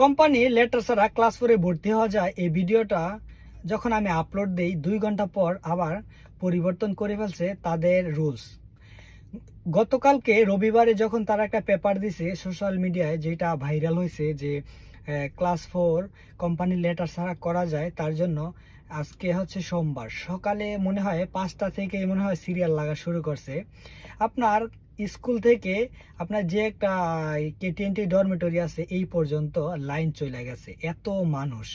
Company letter ছাড়া class ফোরে ভর্তি হওয়া যায়। এই ভিডিওটা যখন আমি আপলোড দেই, দুই ঘণ্টা পর আবার পরিবর্তন করে ফেলছে তাদের রুলস। গতকালকে রবিবারে যখন তারা একটা পেপার দিছে সোশ্যাল মিডিয়ায় যেটা ভাইরাল হয়েছে যে ক্লাস ফোর কোম্পানি লেটার ছাড়া করা যায়, তার জন্য আজকে হচ্ছে সোমবার। সকালে মনে হয় পাঁচটা থেকে মনে হয় সিরিয়াল লাগা শুরু করছে। আপনার স্কুল থেকে আপনার যে একটা কেটিএনটি ডরমেটরি আছে, এই পর্যন্ত লাইন চলে গেছে। এত মানুষ।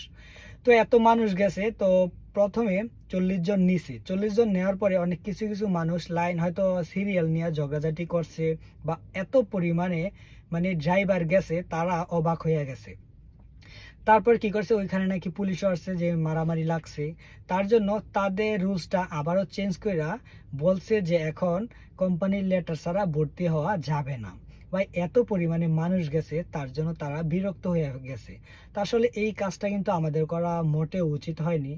তো এত মানুষ গেছে, তো প্রথমে চল্লিশ জন নিছে। চল্লিশ জন নেওয়ার পরে অনেক কিছু কিছু মানুষ লাইন হয়তো সিরিয়াল নিয়ে ঝগড়াঝাটি করছে বা এত পরিমাণে মানে ড্রাইভার গেছে, তারা অবাক হয়ে গেছে। তারপর কি করছে? ওইখানে নাকি পুলিশও আসছে যে মারামারি লাগছে। তার জন্য তাদের রুলসটা আবারও চেঞ্জ করে বলছে যে এখন কোম্পানির লেটার ছাড়া ভর্তি হওয়া যাবে না। ভাই এত পরিমাণে মানুষ গেছে, তার জন্য তারা বিরক্ত হয়ে গেছে। তো আসলে এই কাজটা কিন্তু আমাদের করা মোটেও উচিত হয়নি।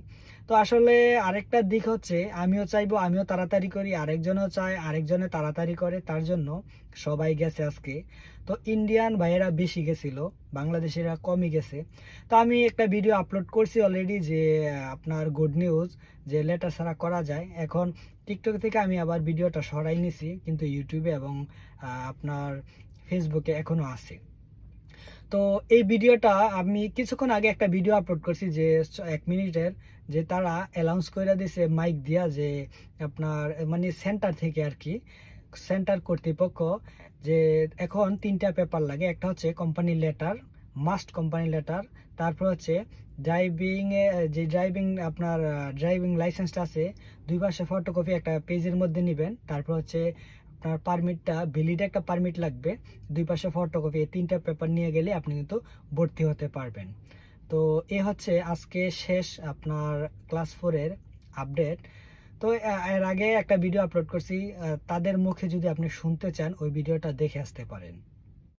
তো আসলে আরেকটা দিক হচ্ছে, আমিও চাইব, আমিও তাড়াতাড়ি করি, আরেকজনও চায়, আরেকজনে তাড়াতাড়ি করে, তার জন্য সবাই গেছে আজকে। তো ইন্ডিয়ান ভাইয়েরা বেশি গেছিল, বাংলাদেশিরা কমই গেছে। তো আমি একটা ভিডিও আপলোড করছি অলরেডি যে, আপনার গুড নিউজ যে লেটার ছাড়া করা যায়। এখন টিকটক থেকে আমি আবার ভিডিওটা সরাই নিছি, কিন্তু ইউটিউবে এবং আপনার ফেসবুকে এখনও আছে। তো এই ভিডিওটা আমি কিছুক্ষণ আগে একটা ভিডিও আপলোড করছি যে, এক মিনিটের, যে তারা অ্যানাউন্স করে দিছে মাইক দিয়া যে আপনার মানে সেন্টার থেকে আর কি সেন্টার কর্তৃপক্ষ যে এখন তিনটা পেপার লাগে, একটা হচ্ছে company letter must company letter তারপর হচ্ছে ড্রাইভিং যে ড্রাইভিং আপনার ড্রাইভিং লাইসেন্সটা আছে, দুই পাশে ফটোকপি একটা পেজের মধ্যে নেবেন, তারপর হচ্ছে আপনার পারমিটটা ভ্যালিড একটা পারমিট লাগবে। দুই পাশে ফটোকপি এই তিনটা পেপার নিয়ে গেলে আপনি কিন্তু ভর্তি হতে পারবেন। তো এ হচ্ছে আজকে শেষ আপনার ক্লাস ফোরের আপডেট তো এর আগে একটা ভিডিও আপলোড করছি। তাদের মুখে যদি আপনি শুনতে চান, ওই ভিডিওটা দেখে আসতে পারেন।